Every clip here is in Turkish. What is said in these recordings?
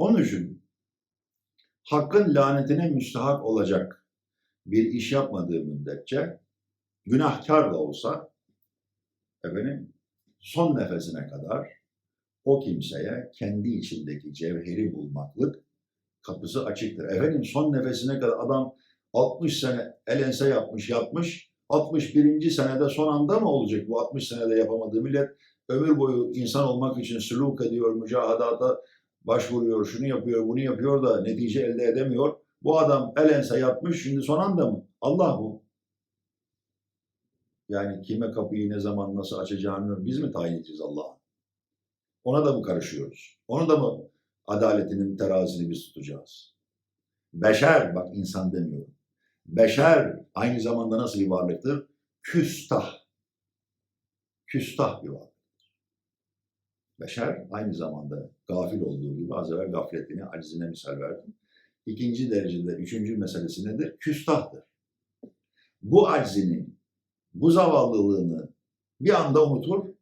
Onun için hakkın lanetine müstahak olacak bir iş yapmadığı müddetçe günahkar da olsa efendim son nefesine kadar o kimseye kendi içindeki cevheri bulmaklık kapısı açıktır. Efendim son nefesine kadar adam 60 sene elense yapmış yapmış 61. senede son anda mı olacak bu 60 senede yapamadığı millet ömür boyu insan olmak için süluk ediyor, mücahadata başvuruyor, şunu yapıyor, bunu yapıyor da netice elde edemiyor. Bu adam elense yapmış, şimdi son anda mı? Allah bu. Yani kime kapıyı ne zaman nasıl açacağını biz mi tayin edeceğiz Allah'a? Ona da mı karışıyoruz? Onu da mı adaletinin terazisini biz tutacağız? Beşer, bak insan demiyorum. Beşer aynı zamanda nasıl bir varlıktır? Küstah. Küstah bir varlık. Beşer aynı zamanda gafil olduğu gibi az evvel gafletini, acizine misal verdim. İkinci derecede, üçüncü meselesi nedir? Küstahtır. Bu aczini, bu zavallılığını bir anda unutur,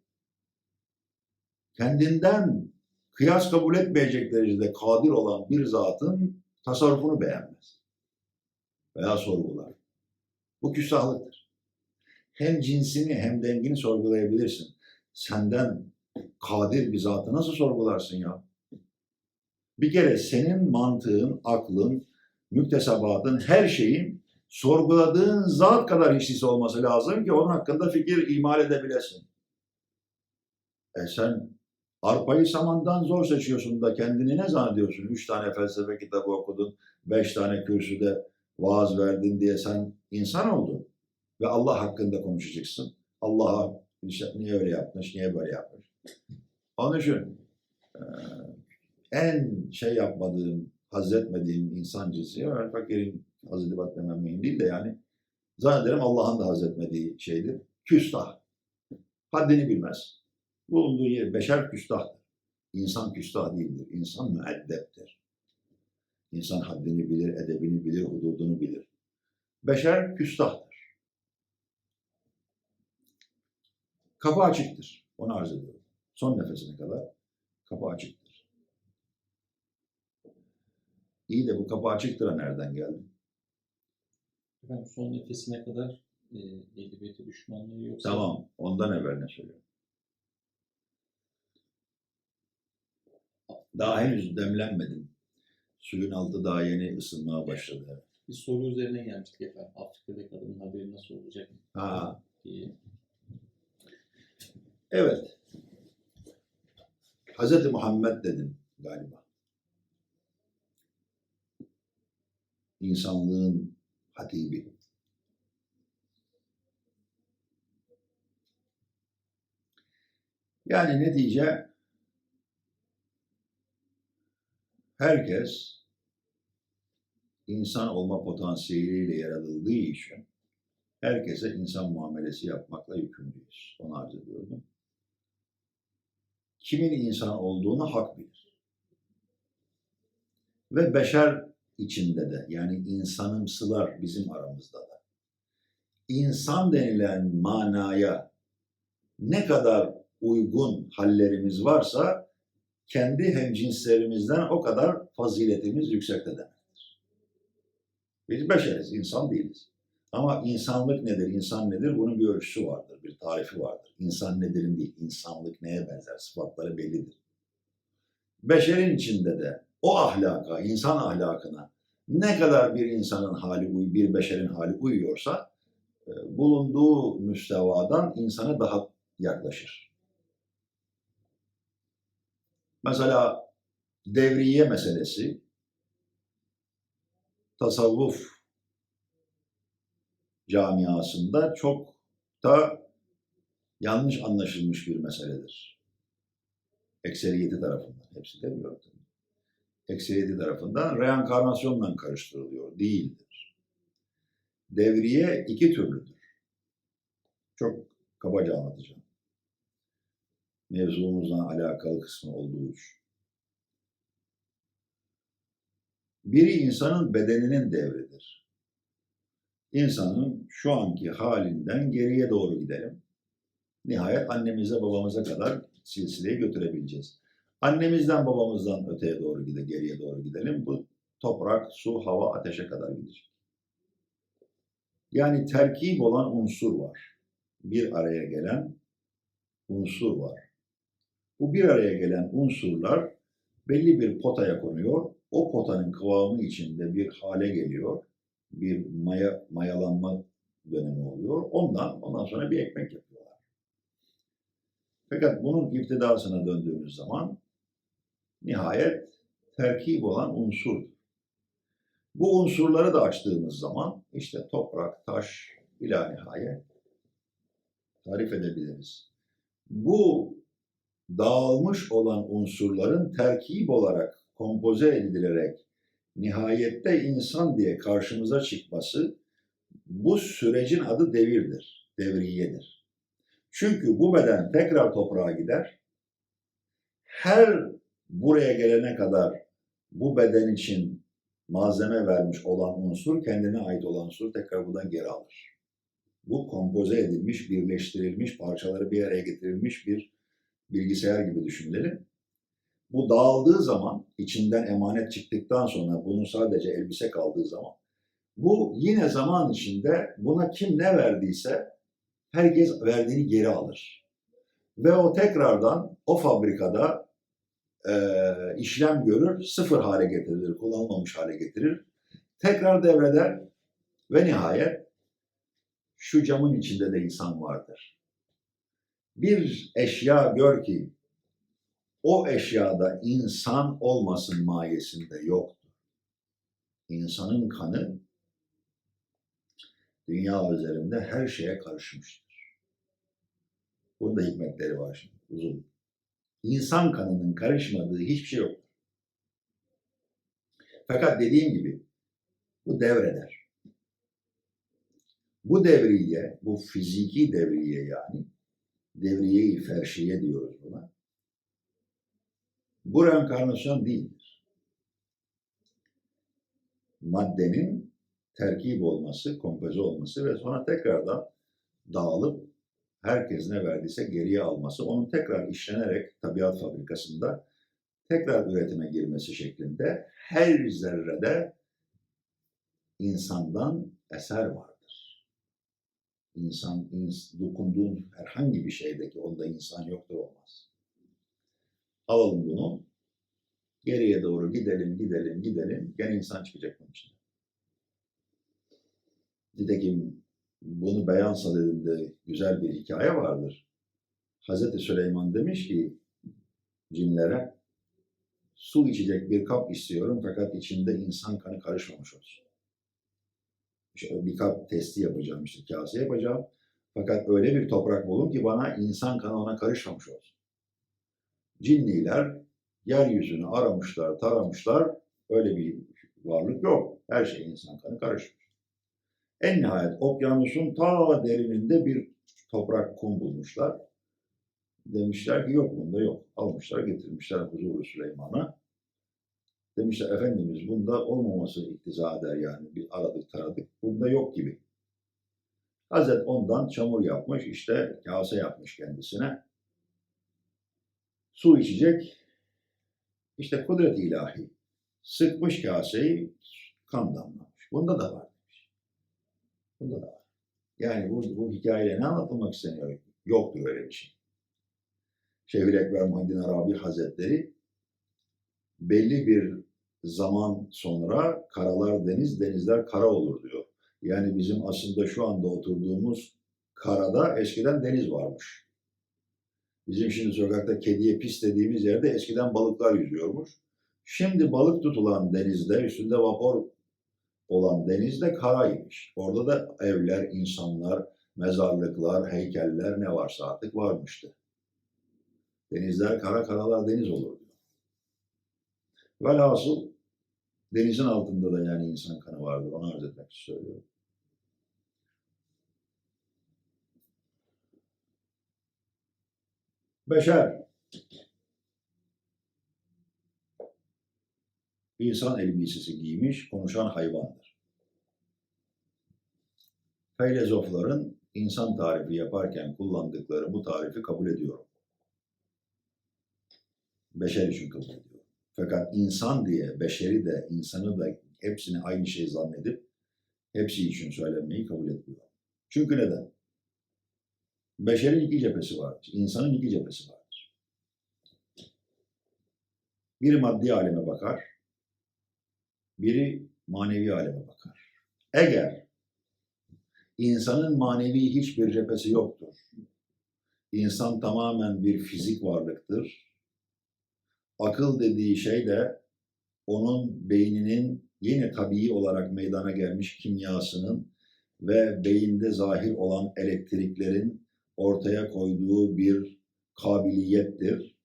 kendinden kıyas kabul etmeyecek derecede kadir olan bir zatın tasarrufunu beğenmez. Veya sorgular. Bu küstahlıktır. Hem cinsini hem dengini sorgulayabilirsin. Senden kadir bir zatı nasıl sorgularsın ya? Bir kere senin mantığın, aklın, müktesebatın, her şeyin sorguladığın zat kadar hiçlisi olması lazım ki onun hakkında fikir imal edebilesin. E sen arpayı samandan zor seçiyorsun da kendini ne zannediyorsun? Üç tane felsefe kitabı okudun, beş tane kürsüde vaaz verdin diye sen insan oldun. Ve Allah hakkında konuşacaksın. Allah'a işte niye öyle yapmış, niye böyle yapmış. Onun için e, en şey yapmadığım, haz etmediğim insan cinsi, yani fakirin haz edip etmemem mühim değil de yani zannederim Allah'ın da haz etmediği şeydir. Küstah. Haddini bilmez. Bulunduğu yer beşer küstahtır. İnsan küstah değildir. İnsan müeddeptir. İnsan haddini bilir, edebini bilir, hududunu bilir. Beşer küstahtır. Kapı açıktır. Onu arz ediyorum. Son nefesine kadar kapı açıktır. İyi de bu kapı açıktır nereden geldi? Efendim son nefesine kadar e, edebiyatı düşmanlığı yoksa Tamam, ondan evvel ne söylüyorum? Daha henüz demlenmedim. Suyun altı daha yeni ısınmaya başladı. bir soru üzerine gelmiştik efendim. Afrika'daki adamın haberi nasıl olacak Ha, diye. evet. Hz. Muhammed dedin galiba. İnsanlığın hatibi. Yani netice herkes insan olma potansiyeliyle yaratıldığı için herkese insan muamelesi yapmakla yükümlüyüz. Onu arz ediyordum. Kimin insan olduğunu hak bilir. Ve beşer içinde de yani insanımsılar bizim aramızda da. İnsan denilen manaya ne kadar uygun hallerimiz varsa kendi hemcinslerimizden o kadar faziletimiz yüksekte demektir. Biz beşeriz, insan değiliz. Ama insanlık nedir, insan nedir? Bunun bir ölçüsü vardır, bir tarifi vardır. İnsan nedir'in değil, insanlık neye benzer, sıfatları bellidir. Beşerin içinde de o ahlaka, insan ahlakına ne kadar bir insanın hali, uy- bir beşerin hali uyuyorsa, e, bulunduğu müstevadan insana daha yaklaşır. Mesela devriye meselesi tasavvuf camiasında çok da yanlış anlaşılmış bir meseledir. Ekseriyeti tarafından, hepsi demiyorum tabii. Ekseriyeti tarafından reenkarnasyonla karıştırılıyor, değildir. Devriye iki türlüdür. Çok kabaca anlatacağım. Mevzumuzla alakalı kısmı olduğu için. Biri insanın bedeninin devridir. İnsanın şu anki halinden geriye doğru gidelim. Nihayet annemize babamıza kadar silsileyi götürebileceğiz. Annemizden babamızdan öteye doğru gide, geriye doğru gidelim. Bu toprak, su, hava, ateşe kadar gidecek. Yani terkip olan unsur var. Bir araya gelen unsur var. Bu bir araya gelen unsurlar belli bir potaya konuyor. O potanın kıvamı içinde bir hale geliyor. Bir maya, mayalanma dönemi oluyor. Ondan ondan sonra bir ekmek yapıyorlar. Fakat bunun iptidasına döndüğümüz zaman nihayet terkip olan unsurdur. Bu unsurları da açtığımız zaman işte toprak, taş, ila nihayet tarif edebiliriz. Bu dağılmış olan unsurların terkip olarak kompoze edilerek nihayette insan diye karşımıza çıkması bu sürecin adı devirdir, devriyedir. Çünkü bu beden tekrar toprağa gider. Her buraya gelene kadar bu beden için malzeme vermiş olan unsur, kendine ait olan unsur tekrar buradan geri alır. Bu kompoze edilmiş, birleştirilmiş, parçaları bir araya getirilmiş bir bilgisayar gibi düşünelim. Bu dağıldığı zaman, içinden emanet çıktıktan sonra bunun sadece elbise kaldığı zaman, bu yine zaman içinde buna kim ne verdiyse herkes verdiğini geri alır. Ve o tekrardan o fabrikada e, işlem görür, sıfır hale getirilir, kullanılmamış hale getirir. Tekrar devreder ve nihayet şu camın içinde de insan vardır. Bir eşya gör ki o eşyada insan olmasın mayesinde yoktur. İnsanın kanı dünya üzerinde her şeye karışmıştır. Burada hikmetleri var şimdi uzun. İnsan kanının karışmadığı hiçbir şey yoktur. Fakat dediğim gibi bu devreder. Bu devriye, bu fiziki devriye yani, devriye-i ferşiye diyoruz buna. Bu reenkarnasyon değildir. Maddenin terkip olması, kompoze olması ve sonra tekrardan dağılıp herkes ne verdiyse geriye alması, onun tekrar işlenerek tabiat fabrikasında tekrar üretime girmesi şeklinde her zerrede insandan eser vardır. İnsan, ins, dokunduğun herhangi bir şeydeki onda insan yoktur olmaz. Alalım bunu, geriye doğru gidelim, gidelim, gidelim, gene insan çıkacak bunun içinde. Nitekim bunu Beyan Sadedinde güzel bir hikaye vardır. Hazreti Süleyman demiş ki cinlere su içecek bir kap istiyorum fakat içinde insan kanı karışmamış olsun. İşte bir kap testi yapacağım işte kase yapacağım. Fakat öyle bir toprak bulun ki bana insan kanı ona karışmamış olsun. Cinliler yeryüzünü aramışlar, taramışlar. Öyle bir varlık yok. Her şey insan kanı karışmış. En nihayet okyanusun ta derininde bir toprak kum bulmuşlar. Demişler ki yok bunda yok. Almışlar getirmişler huzuru Süleyman'a. Demişler Efendimiz bunda olmaması iktiza eder yani. Bir aradık taradık. Bunda yok gibi. Hazret ondan çamur yapmış işte kase yapmış kendisine. Su içecek. İşte kudret ilahi. Sıkmış kaseyi kan damlamış. Bunda da var. Bunda da var. Yani bu, bu hikayeyle ne anlatılmak isteniyor? Yoktur öyle bir şey. Şevil Ekber Muhaddin Arabi Hazretleri belli bir zaman sonra karalar deniz, denizler kara olur diyor. Yani bizim aslında şu anda oturduğumuz karada eskiden deniz varmış. Bizim şimdi sokakta kediye pis dediğimiz yerde eskiden balıklar yüzüyormuş. Şimdi balık tutulan denizde, üstünde vapur olan denizde karaymış. Orada da evler, insanlar, mezarlıklar, heykeller ne varsa artık varmıştı. Denizler kara, karalar deniz olur diyor. Velhasıl denizin altında da yani insan kanı vardır. Onu arz etmek söylüyorum. Beşer. İnsan elbisesi giymiş, konuşan hayvandır. Filozofların insan tarifi yaparken kullandıkları bu tarifi kabul ediyorum. beşer için kabul ediyor. Fakat insan diye beşeri de insanı da hepsini aynı şey zannedip hepsi için söylenmeyi kabul etmiyor. Çünkü neden? Beşerin iki cephesi vardır. İnsanın iki cephesi vardır. Biri maddi aleme bakar, biri manevi aleme bakar. Eğer insanın manevi hiçbir cephesi yoktur, insan tamamen bir fizik varlıktır, akıl dediği şey de onun beyninin yine tabii olarak meydana gelmiş kimyasının ve beyinde zahir olan elektriklerin ortaya koyduğu bir kabiliyettir.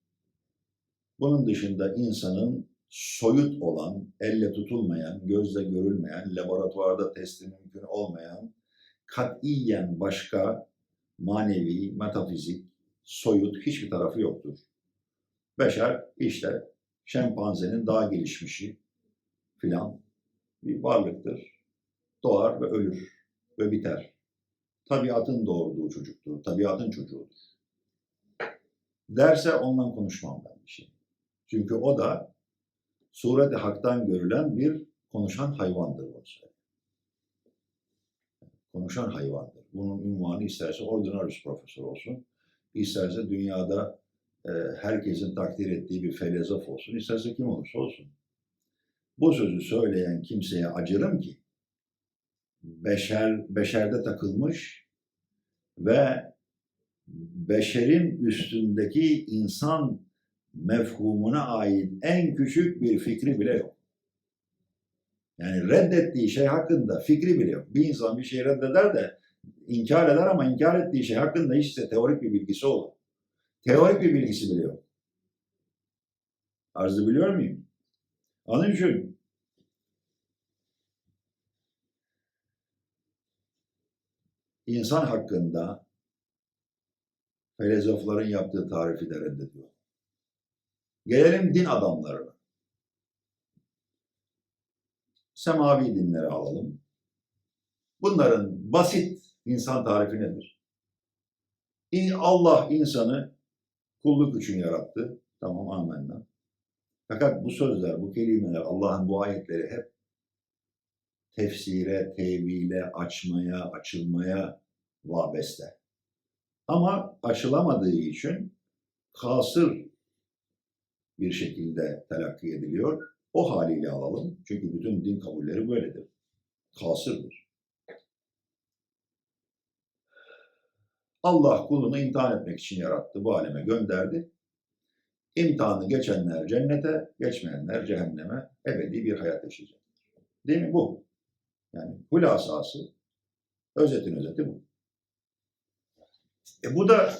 Bunun dışında insanın soyut olan, elle tutulmayan, gözle görülmeyen, laboratuvarda testi mümkün olmayan, katiyen başka manevi, metafizik, soyut hiçbir tarafı yoktur. Beşer işte şempanzenin daha gelişmişi filan bir varlıktır. Doğar ve ölür ve biter. Tabiatın doğurduğu çocuktur, tabiatın çocuğudur. Derse ondan konuşmam ben bir şey. Çünkü o da sureti haktan görülen bir konuşan hayvandır bunu söylüyor. Konuşan hayvandır. Bunun ünvanı isterse ordinarius profesör olsun, isterse dünyada e, herkesin takdir ettiği bir filozof olsun, isterse kim olursa olsun. Bu sözü söyleyen kimseye acırım ki beşer beşerde takılmış ve beşerin üstündeki insan mefhumuna ait en küçük bir fikri bile yok. Yani reddettiği şey hakkında fikri bile yok. Bir insan bir şey reddeder de inkar eder ama inkar ettiği şey hakkında hiç ise teorik bir bilgisi olur. Teorik bir bilgisi bile yok. Arzı biliyor muyum? Onun için insan hakkında filozofların yaptığı tarifi de reddediyor. Gelelim din adamlarına. Semavi dinleri alalım. Bunların basit insan tarifi nedir? Allah insanı kulluk için yarattı. Tamam amenna. Fakat bu sözler, bu kelimeler, Allah'ın bu ayetleri hep tefsire, tevhile, açmaya, açılmaya vabeste. Ama açılamadığı için kasır bir şekilde telakki ediliyor. O haliyle alalım. Çünkü bütün din kabulleri böyledir. Kasırdır. Allah kulunu imtihan etmek için yarattı. Bu aleme gönderdi. İmtihanı geçenler cennete, geçmeyenler cehenneme ebedi bir hayat yaşayacak. Değil mi bu? Yani hulasası, özetin özeti bu. E bu da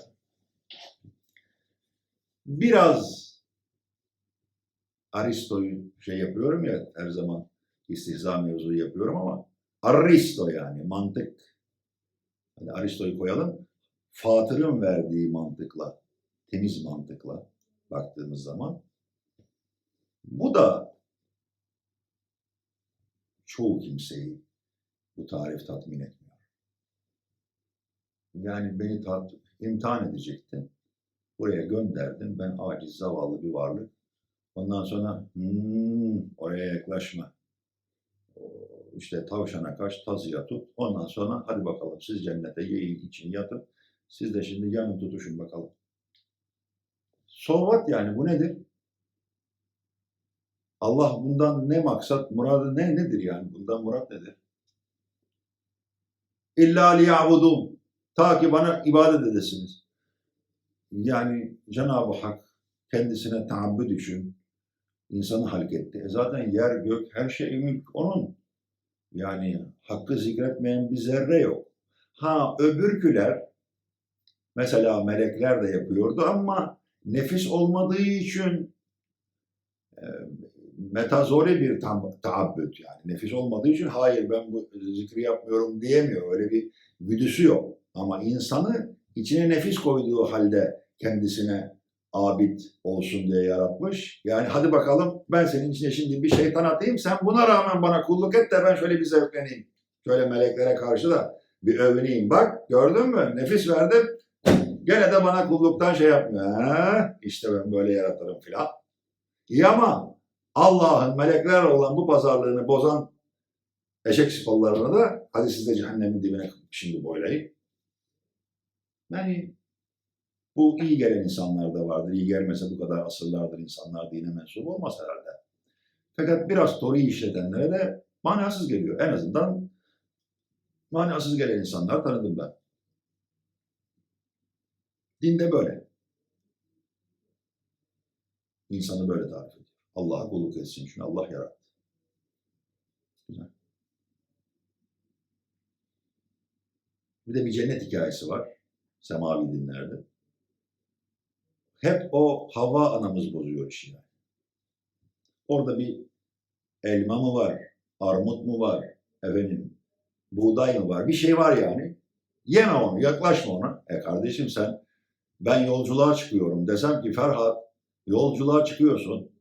biraz Aristo'yu şey yapıyorum ya her zaman istihza mevzu yapıyorum ama Aristo yani mantık. Hani Aristo'yu koyalım. Fatır'ın verdiği mantıkla, temiz mantıkla baktığımız zaman bu da çoğu kimseyi bu tarif tatmin etmiyor. Yani beni tat, imtihan edecektin. Buraya gönderdin. Ben aciz, zavallı bir varlık. Ondan sonra "Hmm, oraya yaklaşma. İşte tavşana kaç, tazıya tut. Ondan sonra hadi bakalım siz cennete yiyin için yatın. Siz de şimdi yanın tutuşun bakalım. Sovat yani bu nedir? Allah bundan ne maksat, muradı ne nedir yani? Bundan murat nedir? İlla liya'budun. Ta ki bana ibadet edesiniz. Yani Cenab-ı Hak kendisine taabbüd için insanı halk etti. E zaten yer, gök, her şey mülk onun. Yani hakkı zikretmeyen bir zerre yok. Ha öbürküler, mesela melekler de yapıyordu ama nefis olmadığı için e, metazori bir tam, taabbüt yani. Nefis olmadığı için hayır ben bu zikri yapmıyorum diyemiyor. Öyle bir güdüsü yok. Ama insanı içine nefis koyduğu halde kendisine abid olsun diye yaratmış. Yani hadi bakalım ben senin içine şimdi bir şeytan atayım. Sen buna rağmen bana kulluk et de ben şöyle bir zevkleneyim. Şöyle meleklere karşı da bir övüneyim. Bak gördün mü? Nefis verdim. Gene de bana kulluktan şey yapmıyor. Ha? İşte ben böyle yaratırım filan. İyi ama Allah'ın melekler olan bu pazarlığını bozan eşek sıpalarına da hadi siz de cehennemin dibine şimdi boylayın. Yani bu iyi gelen insanlar da vardır. İyi gelmese bu kadar asırlardır insanlar dine mensup olmaz herhalde. Fakat biraz tori işletenlere de manasız geliyor. En azından manasız gelen insanlar tanıdım ben. Dinde böyle. İnsanı böyle tarif ediyor. Allah'a kulluk etsin çünkü Allah yarattı. Bir de bir cennet hikayesi var. Semavi dinlerde. Hep o Havva anamız bozuyor işi. yani. Orada bir elma mı var, armut mu var, efendim buğday mı var, bir şey var yani. Yeme onu, yaklaşma ona. E kardeşim sen, ben yolculuğa çıkıyorum desem ki Ferhat, yolculuğa çıkıyorsun.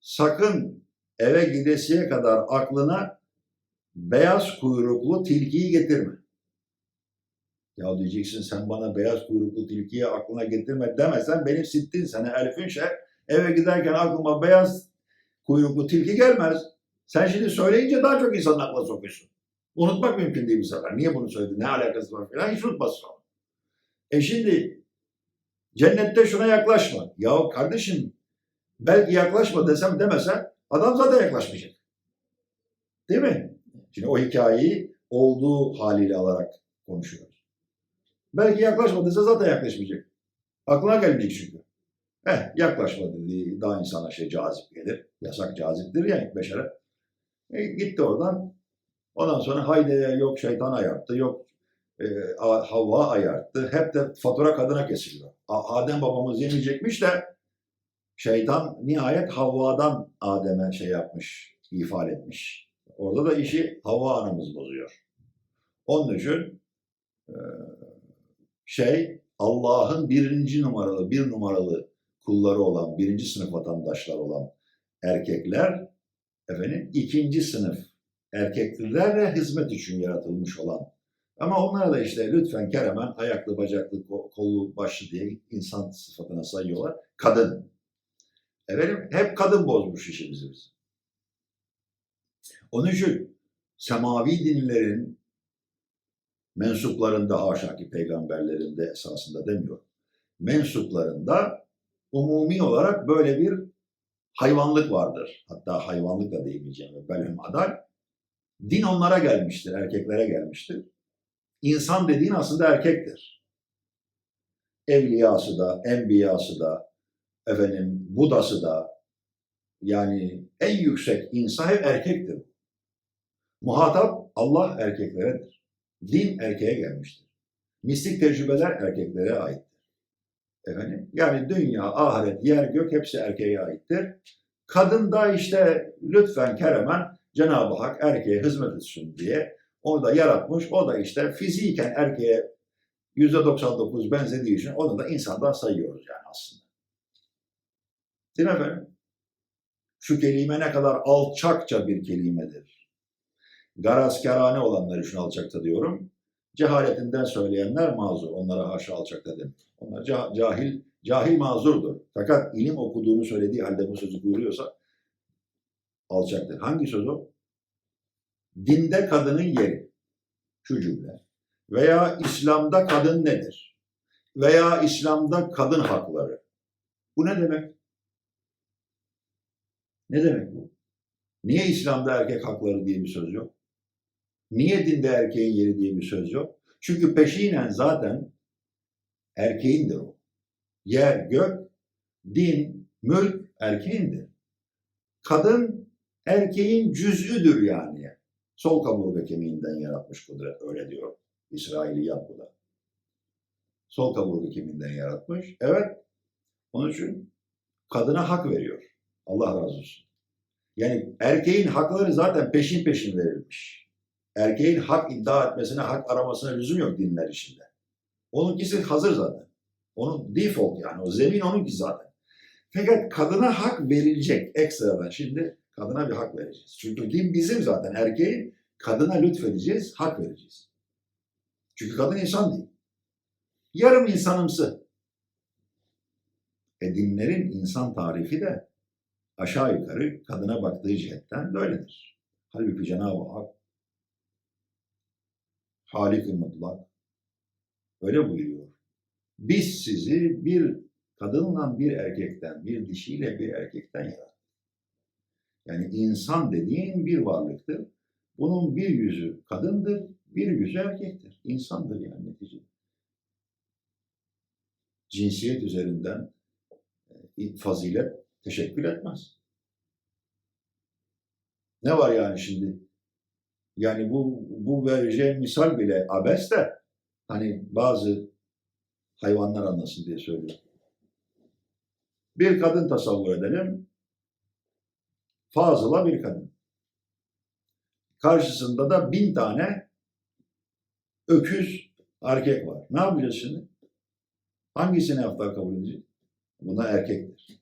Sakın eve gidesiye kadar aklına beyaz kuyruklu tilkiyi getirme. Ya diyeceksin sen bana beyaz kuyruklu tilkiyi aklına getirme demesen benim sittin sene elfin şey. Eve giderken aklıma beyaz kuyruklu tilki gelmez. Sen şimdi söyleyince daha çok insanın aklına sokuyorsun. Unutmak mümkün değil bu sefer. Niye bunu söyledin? Ne alakası var falan hiç unutmasın onu. E şimdi cennette şuna yaklaşma. Ya kardeşim belki yaklaşma desem demesen adam zaten yaklaşmayacak. Değil mi? Şimdi o hikayeyi olduğu haliyle alarak konuşuyoruz. Belki yaklaşma dese zaten yaklaşmayacak. Aklına gelmeyecek çünkü. Eh yaklaşma dediği daha insana şey cazip gelir. Yasak caziptir ya beşere. E, gitti oradan. Ondan sonra haydi yok şeytan ayarttı, yok e, A- Havva ayarttı. Hep de fatura kadına kesiliyor. Adem babamız yemeyecekmiş de şeytan nihayet Havva'dan Adem'e şey yapmış, ifade etmiş. Orada da işi Havva anamız bozuyor. Onun için e, şey Allah'ın birinci numaralı, bir numaralı kulları olan, birinci sınıf vatandaşlar olan erkekler efendim ikinci sınıf erkeklerle hizmet için yaratılmış olan ama onlara da işte lütfen keremen ayaklı, bacaklı, ko- kollu, başlı diye insan sıfatına sayıyorlar. Kadın. Efendim hep kadın bozmuş işimizi biz. Onun için semavi dinlerin mensuplarında haşa ki peygamberlerinde esasında demiyor. Mensuplarında umumi olarak böyle bir hayvanlık vardır. Hatta hayvanlık da diyemeyeceğim. Belhum adal. Din onlara gelmiştir, erkeklere gelmiştir. İnsan dediğin aslında erkektir. Evliyası da, enbiyası da, efendim Budası da, yani en yüksek insan hep erkektir. Muhatap Allah erkekleredir. Din erkeğe gelmiştir. Mistik tecrübeler erkeklere aittir. Efendim, yani dünya, ahiret, yer, gök hepsi erkeğe aittir. Kadın da işte lütfen keremen Cenab-ı Hak erkeğe hizmet etsin diye onu da yaratmış. O da işte fiziken erkeğe %99 benzediği için onu da insandan sayıyoruz yani aslında. Değil mi efendim? Şu kelime ne kadar alçakça bir kelimedir. Garazkarane olanlar için alçakta diyorum. Cehaletinden söyleyenler mazur. Onlara haşa alçakta demek. Onlar ca- cahil, cahil mazurdur. Fakat ilim okuduğunu söylediği halde bu sözü kuruyorsa alçaktır. Hangi söz o? Dinde kadının yeri. Şu cümle. Veya İslam'da kadın nedir? Veya İslam'da kadın hakları. Bu ne demek? Ne demek bu? Niye İslam'da erkek hakları diye bir söz yok? Niye dinde erkeğin yeri diye bir söz yok? Çünkü peşinen zaten erkeğindir o. Yer, gök, din, mülk erkeğindir. Kadın erkeğin cüz'üdür yani. Sol kaburga kemiğinden yaratmış kudret öyle diyor. İsrailiyat bu da. Sol kaburga kemiğinden yaratmış. Evet. Onun için kadına hak veriyor. Allah razı olsun. Yani erkeğin hakları zaten peşin peşin verilmiş. Erkeğin hak iddia etmesine, hak aramasına lüzum yok dinler içinde. Onunkisi hazır zaten. Onun default yani. O zemin onunki zaten. Fakat kadına hak verilecek ekstradan. Şimdi kadına bir hak vereceğiz. Çünkü din bizim zaten. Erkeğin kadına lütfedeceğiz, hak vereceğiz. Çünkü kadın insan değil. Yarım insanımsı. E dinlerin insan tarifi de aşağı yukarı kadına baktığı cihetten böyledir. Halbuki Cenab-ı Hak Halik-i Mutlak öyle buyuruyor. Biz sizi bir kadınla bir erkekten, bir dişiyle bir erkekten yarattık. Yani insan dediğin bir varlıktır. Bunun bir yüzü kadındır, bir yüzü erkektir. İnsandır yani neticede. Cinsiyet üzerinden e, fazilet teşekkül etmez. Ne var yani şimdi? Yani bu bu vereceğim misal bile abes de hani bazı hayvanlar anlasın diye söylüyorum. Bir kadın tasavvur edelim. Fazıla bir kadın. Karşısında da bin tane öküz erkek var. Ne yapacağız şimdi? Hangisini hafta kabul edeceğiz? Buna erkektir.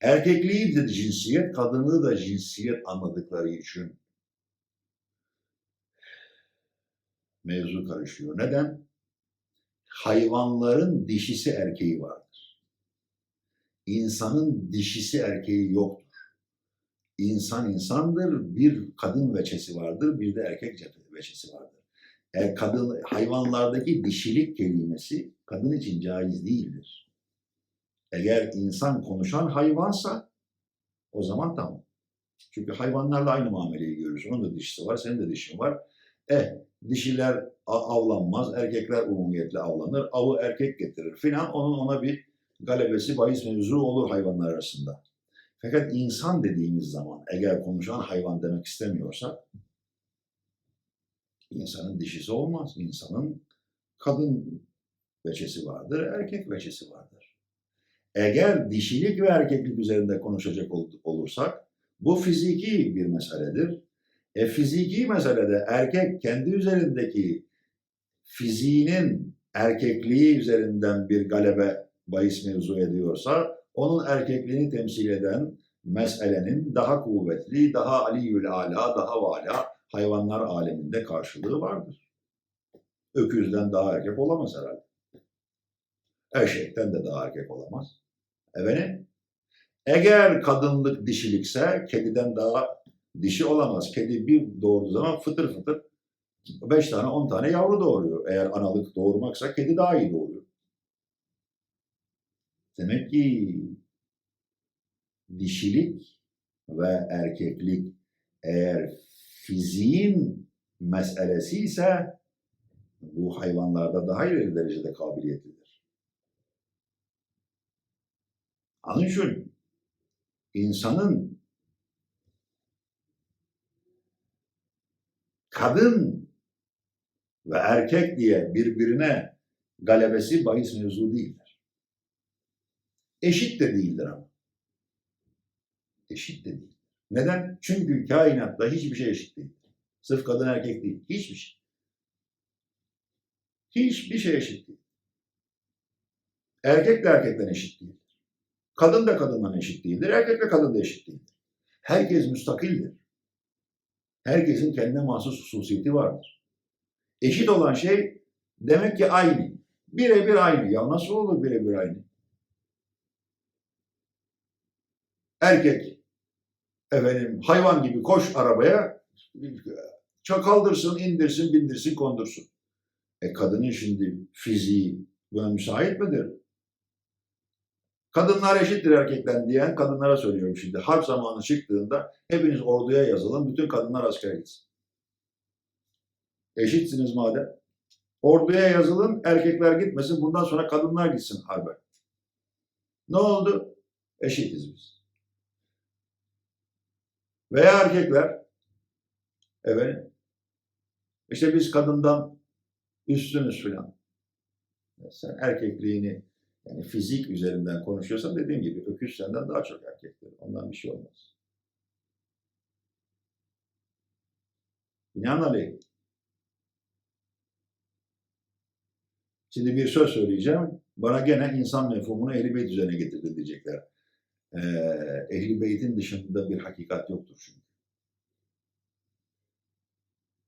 Erkekliği de cinsiyet, kadınlığı da cinsiyet anladıkları için mevzu karışıyor. Neden? Hayvanların dişisi erkeği vardır. İnsanın dişisi erkeği yoktur. İnsan insandır, bir kadın veçesi vardır, bir de erkek veçesi vardır. E, kadın hayvanlardaki dişilik kelimesi kadın için caiz değildir. Eğer insan konuşan hayvansa o zaman tamam. Çünkü hayvanlarla aynı muameleyi görürsün. Onun da dişisi var, senin de dişin var. Eh, dişiler avlanmaz, erkekler umumiyetle avlanır. Avı erkek getirir filan. Onun ona bir galebesi, bahis mevzu olur hayvanlar arasında. Fakat insan dediğimiz zaman eğer konuşan hayvan demek istemiyorsak insanın dişisi olmaz. İnsanın kadın veçesi vardır, erkek veçesi vardır. Eğer dişilik ve erkeklik üzerinde konuşacak ol- olursak bu fiziki bir meseledir. E fiziki meselede erkek kendi üzerindeki fiziğinin erkekliği üzerinden bir galebe bahis mevzu ediyorsa onun erkekliğini temsil eden meselenin daha kuvvetli, daha aliyül ala, daha vala hayvanlar aleminde karşılığı vardır. Öküzden daha erkek olamaz herhalde. Eşekten de daha erkek olamaz. Efendim? Eğer kadınlık dişilikse kediden daha dişi olamaz. Kedi bir doğurduğu zaman fıtır fıtır beş tane on tane yavru doğuruyor. Eğer analık doğurmaksa kedi daha iyi doğuruyor. Demek ki dişilik ve erkeklik eğer fiziğin meselesi ise bu hayvanlarda daha ileri derecede kabiliyetlidir. Onun için insanın kadın ve erkek diye birbirine galebesi bahis mevzu değildir. Eşit de değildir ama. Eşit de değil. Neden? Çünkü kainatta hiçbir şey eşit değil. Sırf kadın erkek değil. Hiçbir şey. Hiçbir şey eşit değil. Erkek de erkekten eşit değildir. Kadın da kadından eşit değildir. Erkek de kadın da eşit değildir. Herkes müstakildir. Herkesin kendine mahsus hususiyeti vardır. Eşit olan şey demek ki aynı. Birebir aynı. Ya nasıl olur birebir aynı? Erkek efendim hayvan gibi koş arabaya çakaldırsın, indirsin, bindirsin, kondursun. E kadının şimdi fiziği buna müsait midir? Kadınlar eşittir erkekten diyen kadınlara söylüyorum şimdi. Harp zamanı çıktığında hepiniz orduya yazılın, bütün kadınlar askere gitsin. Eşitsiniz madem. Orduya yazılın, erkekler gitmesin, bundan sonra kadınlar gitsin harbe. Ne oldu? Eşitiz biz. Veya erkekler, efendim, işte biz kadından üstünüz filan. Sen erkekliğini yani fizik üzerinden konuşuyorsan dediğim gibi öküz senden daha çok erkektir. Ondan bir şey olmaz. Binaenaleyh. Şimdi bir söz söyleyeceğim. Bana gene insan mefhumunu Ehl-i Beyt üzerine getirdin diyecekler. Ee, Ehl-i Beyt'in dışında bir hakikat yoktur çünkü.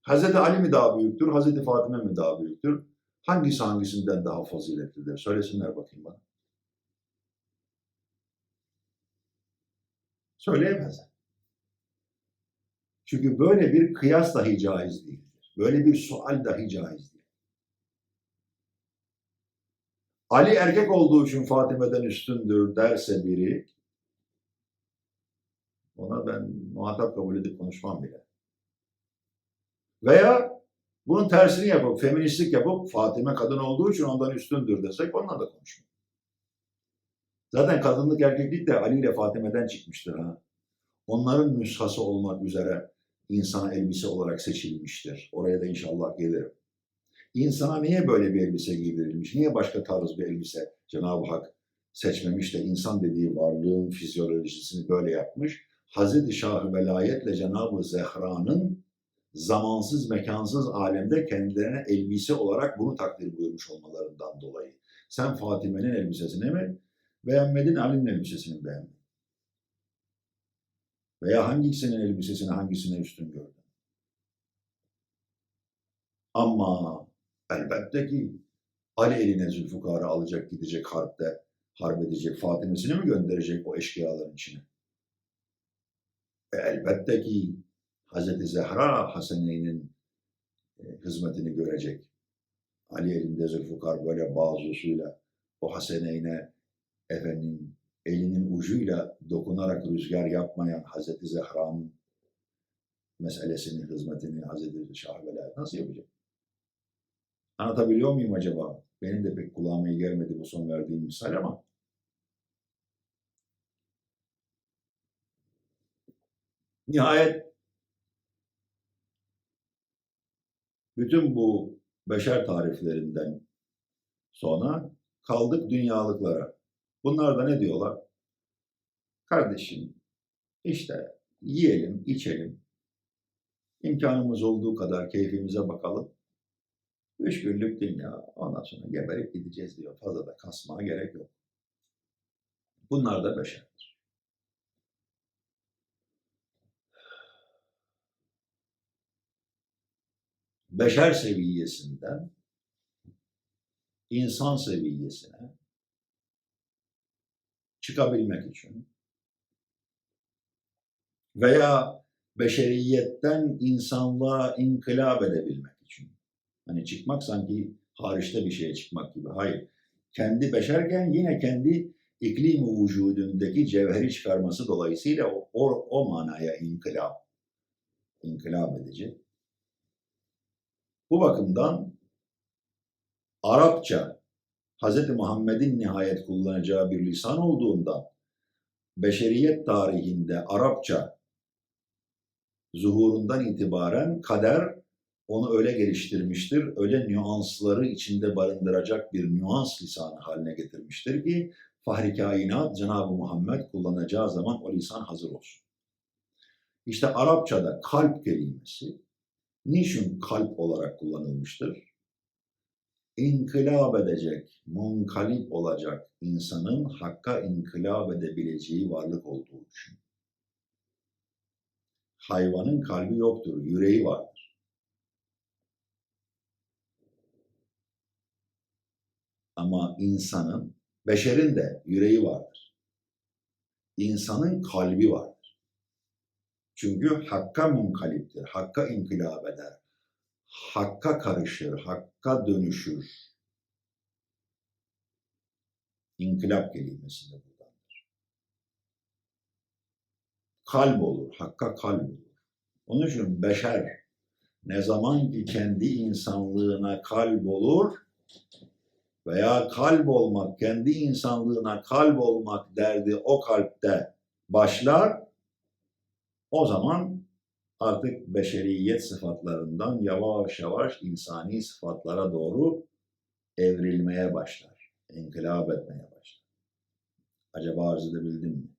Hazreti Ali mi daha büyüktür, Hazreti Fatime mi daha büyüktür? Hangisi hangisinden daha faziletlidir? Söylesinler bakayım bana. Söyleyemezler. Çünkü böyle bir kıyas dahi caiz değildir. Böyle bir sual dahi caiz değil. Ali erkek olduğu için Fatime'den üstündür derse biri ona ben muhatap kabul edip konuşmam bile. Veya bunun tersini yapıp, feministlik yapıp Fatime kadın olduğu için ondan üstündür desek onunla da konuşmam. Zaten kadınlık erkeklik de Ali ile Fatime'den çıkmıştır ha. Onların nüshası olmak üzere insana elbise olarak seçilmiştir. Oraya da inşallah gelirim. İnsana niye böyle bir elbise giydirilmiş? Niye başka tarz bir elbise Cenab-ı Hak seçmemiş de insan dediği varlığın fizyolojisini böyle yapmış? Hazreti Şah-ı Velayetle Cenab-ı Zehra'nın zamansız mekansız alemde kendilerine elbise olarak bunu takdir buyurmuş olmalarından dolayı. Sen Fatime'nin elbisesini mi beğenmedin, Ali'nin elbisesini mi beğenmedin? Veya hangisinin elbisesini hangisine üstün gördün? Ama elbette ki Ali eline Zülfikar'ı alacak gidecek harpte harp edecek Fatime'sini mi gönderecek o eşkıyaların içine? E, elbette ki Hazreti Zehra Hasene'nin e, hizmetini görecek. Ali elinde Zülfikar böyle bazusuyla o Hasene'ine efendim elinin ucuyla dokunarak rüzgar yapmayan Hazreti Zehra'nın meselesini, hizmetini Hazreti Şah Velayet nasıl yapacak? Anlatabiliyor muyum acaba? Benim de pek kulağıma iyi gelmedi bu son verdiğim misal ama nihayet bütün bu beşer tariflerinden sonra kaldık dünyalıklara. Bunlar da ne diyorlar? Kardeşim işte yiyelim, içelim. İmkanımız olduğu kadar keyfimize bakalım. Üç günlük dünya. Ondan sonra geberip gideceğiz diyor. Fazla da kasmaya gerek yok. Bunlar da beşerdir. Beşer seviyesinden insan seviyesine çıkabilmek için veya beşeriyetten insanlığa inkılap edebilmek için. Hani çıkmak sanki hariçte bir şeye çıkmak gibi. Hayır. Kendi beşerken yine kendi iklim vücudundaki cevheri çıkarması dolayısıyla o, o, o manaya inkılap, inkılap edecek. Bu bakımdan Arapça Hz. Muhammed'in nihayet kullanacağı bir lisan olduğundan beşeriyet tarihinde Arapça zuhurundan itibaren kader onu öyle geliştirmiştir, öyle nüansları içinde barındıracak bir nüans lisanı haline getirmiştir ki Fahri Kainat Cenab-ı Muhammed kullanacağı zaman o lisan hazır olsun. İşte Arapçada kalp kelimesi niçin kalp olarak kullanılmıştır? İnkılap edecek, munkalip olacak insanın hakka inkılap edebileceği varlık olduğu için. Hayvanın kalbi yoktur, yüreği vardır. Ama insanın, beşerin de yüreği vardır. İnsanın kalbi vardır. Çünkü hakka munkaliptir, hakka inkılap eder, hakka karışır, hakka dönüşür. İnkılap kelimesi de buradandır. Kalp olur, hakka kalp olur. Onun için beşer ne zaman ki kendi insanlığına kalp olur veya kalp olmak, kendi insanlığına kalp olmak derdi o kalpte başlar, o zaman artık beşeriyet sıfatlarından yavaş yavaş insani sıfatlara doğru evrilmeye başlar. İnkılap etmeye başlar. Acaba arz edebildim mi?